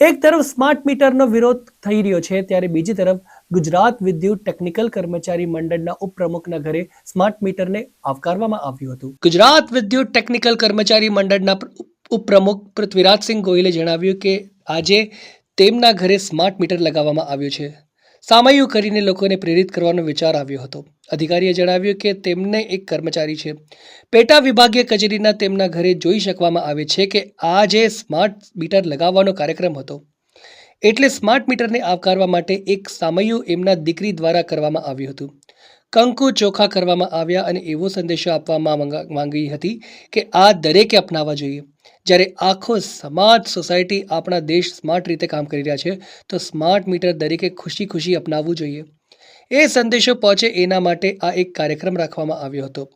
એક તરફ સ્માર્ટ મીટરનો વિરોધ થઈ રહ્યો છે, ત્યારે બીજી તરફ ગુજરાત વિદ્યુત ટેકનિકલ કર્મચારી મંડળના ઉપપ્રમુખના ઘરે સ્માર્ટ મીટરને આવકારવામાં આવ્યું હતું. ગુજરાત વિદ્યુત ટેકનિકલ કર્મચારી મંડળના પ્ર- ઉપપ્રમુખ પૃથ્વીરાજસિંહ ગોયલે જણાવ્યું કે આજે તેમના ઘરે સ્માર્ટ મીટર લગાવવામાં આવ્યું છે. સામયું કરીને લોકોને પ્રેરિત કરવાનો વિચાર આવ્યો હતો. અધિકારીએ જણાવ્યું કે તેમને એક કર્મચારી છે. પેટા વિભાગીય કચેરીના તેમના ઘરે જોઈ શકવામાં આવે છે કે આજે સ્માર્ટ મીટર લગાવવાનો કાર્યક્રમ હતો. એટલે સ્માર્ટ મીટરને આવકારવા માટે એક સામયુ એમના દીકરી દ્વારા કરવામાં આવ્યું હતું. કંકુ ચોખા કરવામાં આવ્યા અને એવો સંદેશો આપવામાં માંગી હતી કે આ દરેકે અપનાવવા જોઈએ. જ્યારે આખો સમાજ સોસાયટી આપણા દેશ સ્માર્ટ રીતે કામ કરી રહ્યા છે, તો સ્માર્ટ મીટર દરેકે ખુશી ખુશી અપનાવવું જોઈએ. એ સંદેશો પહોંચે એના માટે આ એક કાર્યક્રમ રાખવામાં આવ્યો હતો.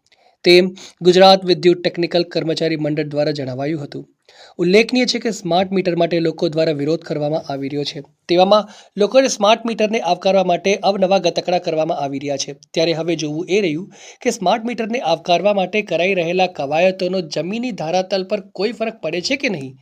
તેમ ગુજરાત વિદ્યુત ટેકનિકલ કર્મચારી મંડળ દ્વારા જણાવાયું હતું. ઉલ્લેખનીય છે કે સ્માર્ટ મીટર માટે લોકો દ્વારા વિરોધ કરવામાં આવી રહ્યો છે. તેવામાં લોકોને સ્માર્ટ મીટરને આવકારવા માટે અવનવા ગતકડા કરવામાં આવી રહ્યા છે. ત્યારે હવે જોવું એ રહ્યું કે સ્માર્ટ મીટરને આવકારવા માટે કરાઈ રહેલા કવાયતોનો જમીની ધારાતલ પર કોઈ ફરક પડે છે કે નહીં?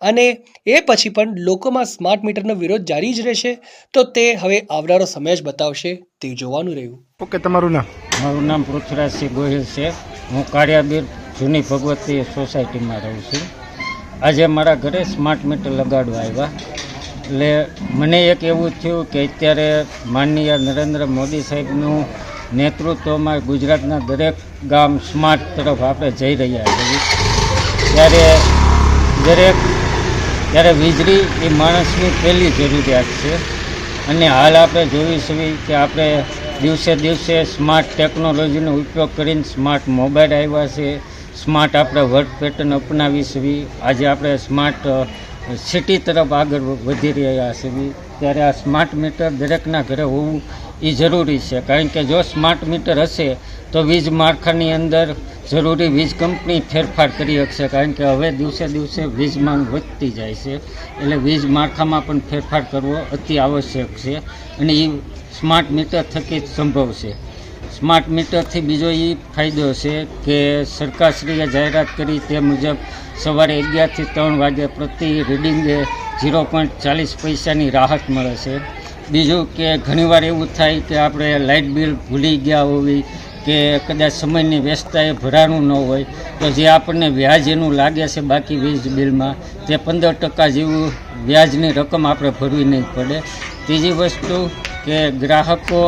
અને એ પછી પણ લોકોમાં સ્માર્ટ મીટરનો વિરોધ જારી જ રહેશે? તો તે હવે આવનારો સમય જ બતાવશે. તે જોવાનું રહ્યું. ઓકે તમારું નામ? મારું નામ પૃથ્વીરાજસિંહ ગોહિલ છે. હું કાળિયાબીર જૂની ભગવતી સોસાયટીમાં રહું છું. આજે મારા ઘરે સ્માર્ટ મીટર લગાડવા આવ્યા. એટલે મને એક એવું થયું કે અત્યારે માનનીય નરેન્દ્ર મોદી સાહેબનું નેતૃત્વમાં ગુજરાતના દરેક ગામ સ્માર્ટ તરફ આપણે જઈ રહ્યા છીએ. ત્યારે દરેક, ત્યારે વીજળી એ માણસની પહેલી જરૂરિયાત છે. અને હાલ આપણે જોઈ છીએ કે આપણે દિવસે દિવસે સ્માર્ટ ટેકનોલોજીનો ઉપયોગ કરીને સ્માર્ટ મોબાઈલ આવ્યા છે. સ્માર્ટ આપણે વર્ક પેટર્ન અપનાવી છીએ આજે આપણે સ્માર્ટ સિટી તરફ આગળ વધી રહ્યા છીએ. ત્યારે આ સ્માર્ટ મીટર દરેકના ઘરે હોવું એ જરૂરી છે. કારણ કે જો સ્માર્ટ મીટર હશે, તો વીજ માળખાની અંદર જરૂરી વીજ કંપની ફેરફાર કરી શકશે. કારણ કે હવે દિવસે દિવસે વીજ માંગ વધતી જાય છે. એટલે વીજ માળખામાં પણ ફેરફાર કરવો અતિ આવશ્યક છે. અને એ સ્માર્ટ મીટર થકી જ સંભવ છે. સ્માર્ટ મીટરથી બીજો એ ફાયદો છે કે સરકારશ્રીએ જાહેરાત કરી તે મુજબ સવારે અગિયારથી ત્રણ વાગે પ્રતિ રીડિંગે ઝીરો પોઈન્ટ ચાલીસ પૈસાની રાહત મળે છે. બીજું કે ઘણીવાર એવું થાય કે આપણે લાઇટ બિલ ભૂલી ગયા હોવી કે કદાચ સમયની વ્યસ્તતાએ ભરાણું ન હોય તો જે આપણને વ્યાજ એનું લાગે છે બાકી વીજ બિલમાં તે પંદર ટકા જેવું વ્યાજની રકમ આપણે ભરવી નહીં પડે. ત્રીજી વસ્તુ કે ગ્રાહકો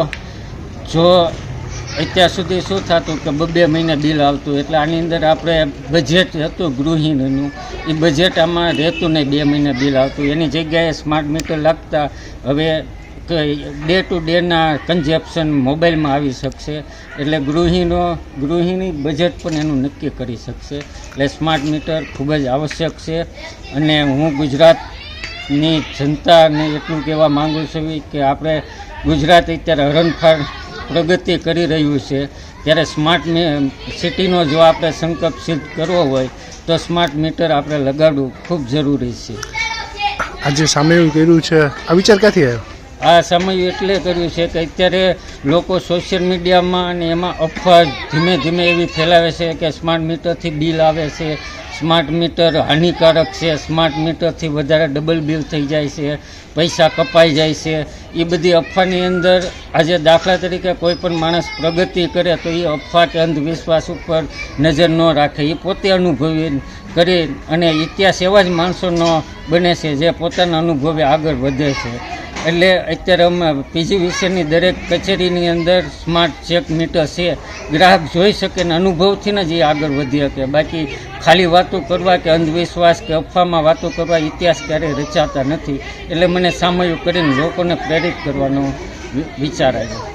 જો અત્યાર સુધી શું થતું કે બબે મહિને બિલ આવતું? એટલે આની અંદર આપણે બજેટ હતું ગૃહિણીનું. એ બજેટ આમાં રહેતું નહીં, બે મહિને બિલ આવતું. એની જગ્યાએ સ્માર્ટ મીટર લાગતા. હવે ડે ટુ ડેના કન્ઝેપ્શન મોબાઈલમાં આવી શકશે. એટલે ગૃહિણીનો ગૃહિણી બજેટ પણ એનું નક્કી કરી શકશે. એટલે સ્માર્ટ મીટર ખૂબ જ આવશ્યક છે. અને હું ગુજરાતની જનતાને એટલું કહેવા માગું છું કે આપણે ગુજરાત અત્યારે હરણફાળ પ્રગતિ કરી રહ્યું છે. ત્યારે સ્માર્ટ સિટીનો જો આપણે સંકલ્પ સિદ્ધ કરવો હોય તો સ્માર્ટ મીટર આપણે લગાડવું ખૂબ જરૂરી છે. આજે સામે કર્યું છે. આ વિચાર ક્યાંથી આવ્યો? આ સમય એટલે કર્યું છે કે અત્યારે લોકો સોશિયલ મીડિયામાં અને એમાં અફવા ધીમે ધીમે એવી ફેલાવે છે કે સ્માર્ટ મીટરથી બિલ આવે છે. સ્માર્ટ મીટર હાનિકારક છે. સ્માર્ટ મીટરથી વધારે ડબલ બિલ થઈ જાય છે. પૈસા કપાઈ જાય છે. એ બધી અફવાની અંદર આજે દાખલા તરીકે કોઈ પણ માણસ પ્રગતિ કરે તો એ અફવા કે અંધવિશ્વાસ ઉપર નજર ન રાખે. એ પોતે અનુભવી કરી અને ઇતિહાસ એવા જ માણસોનો બને છે, જે પોતાના અનુભવે આગળ વધે છે. એટલે અત્યારે અમે પીજી વિશેની દરેક કચેરીની અંદર સ્માર્ટ ચેક મીટર છે. ગ્રાહક જોઈ શકે ને અનુભવથી જ એ આગળ વધી શકે. બાકી ખાલી વાતો કરવા કે અંધવિશ્વાસ કે અફવામાં વાતો કરવા ઇતિહાસ ક્યારેય રચાતા નથી. એટલે મને સામયું કરીને લોકોને પ્રેરિત કરવાનો વિચાર આવ્યો.